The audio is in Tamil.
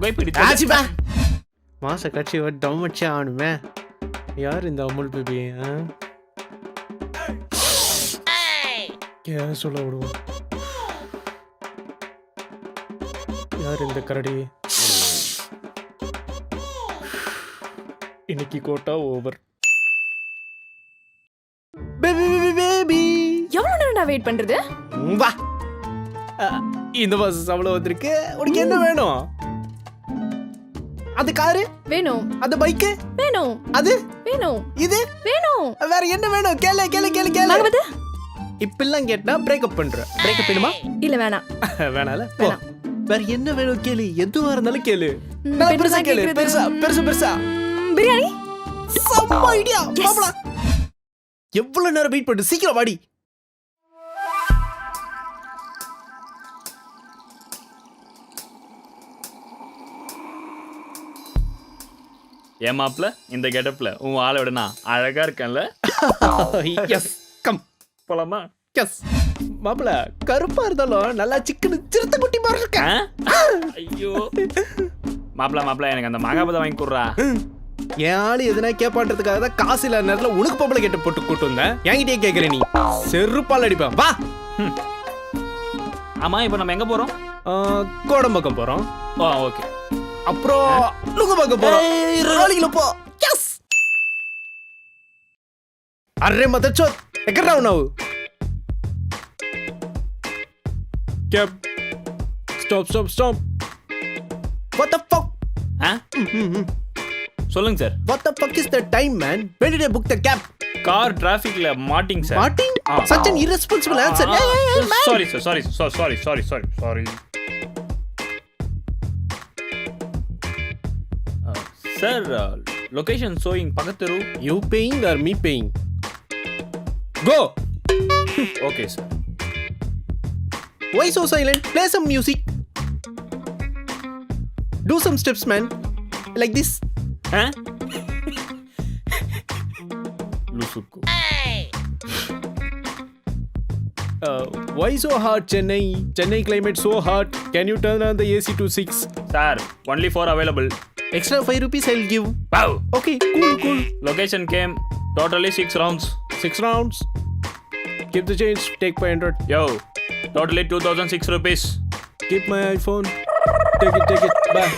புகைப்பிடித்து ஆச்சிப்பா மாச கட்சி டம் வச்சே ஆகணுமே யார் இந்த அமுல் பேபி ஆ? ஏன் சொல்ல விடுவோம் யார் இந்த கரடி? இன்னைக்கு கோட்டா ஓவர். பேபி எவ்வளவு நேரம்டா வெயிட் பண்றது? வா. இந்த பஸ் அவ்வளோ வந்திருக்கு. உனக்கு என்ன வேணும்? அது காரு? வேணும். அது பைக்கு வேணும். அது? வேணும். இது? வேணும். வேற என்ன வேணும்? கேளு கேளு கேளு கேளு. பகவதி இப்பெல்லாம் கேட்டா பிரேக்கப் பண்ற. பிரேக்கப் வேணுமா? இல்ல வேணாம். வேணால. வேணாம். வேற என்ன வேணும் கேளு? எதுவா இருந்தாலும் கேளு. பெருசா கேளு. பெருசா பெருசு பெருசா. பிரியாணி? செம்ம ஐடியா எவ்வளவு நேரம் வெயிட் பண்ணு சீக்கிரம் வாடி. ஏமாப்ல இந்த கெட்டப்ல உன் ஆளை விட நான் அழகா இருக்கேன்ல. எஸ் கம் போலாமா? எஸ் மாப்பிள கருப்பா இருந்தாலும் நல்லா சிக்கனு சிறுத்தை குட்டி மாதிரி இருக்க ஆ? ஐயோ. மாப்பிள மாப்பிள எனக்கு அந்த மகாபதம் வாங்கி கொடுறா. என் ஆளு எதுனா கேப்பான்றதுக்காக தான் காசு இல்லாத நேரத்துல உனக்கு பொம்பளை கேட்டு போட்டு கூட்டு வந்தேன். என்கிட்டயே கேக்குற நீ. செருப்பால் அடிப்பேன். வா. ஆமா இப்போ நம்ம எங்க போறோம்? ஆ, கோடம்பாக்கம் போறோம். Oh okay. அப்புறம் நுங்கம்பாக்கம் போறோம் ராலியில போ எஸ் అర్రే మదచ్చో ఎక్కడ రావు నువ్వు cab stop stop stop what the fuck ஆ சொல்லுங்க sir what the fuck is the time man when did I book the cab car டிராஃபிக்ல மாட்டிங் sir Martin Ah. Such an irresponsible answer sorry sir sorry sorry sorry sorry sorry sir location showing பக்கத்து ரூ you paying or me paying go okay sir why so silent play some music do some steps man like this ah லுசுக்கு why so hot Chennai Chennai climate so hot can you turn on the AC to six sir only for available extra five rupees I give wow okay cool cool location came totally six rounds six rounds keep the change take five hundred yo totally two thousand six rupees keep my iPhone take it take it bye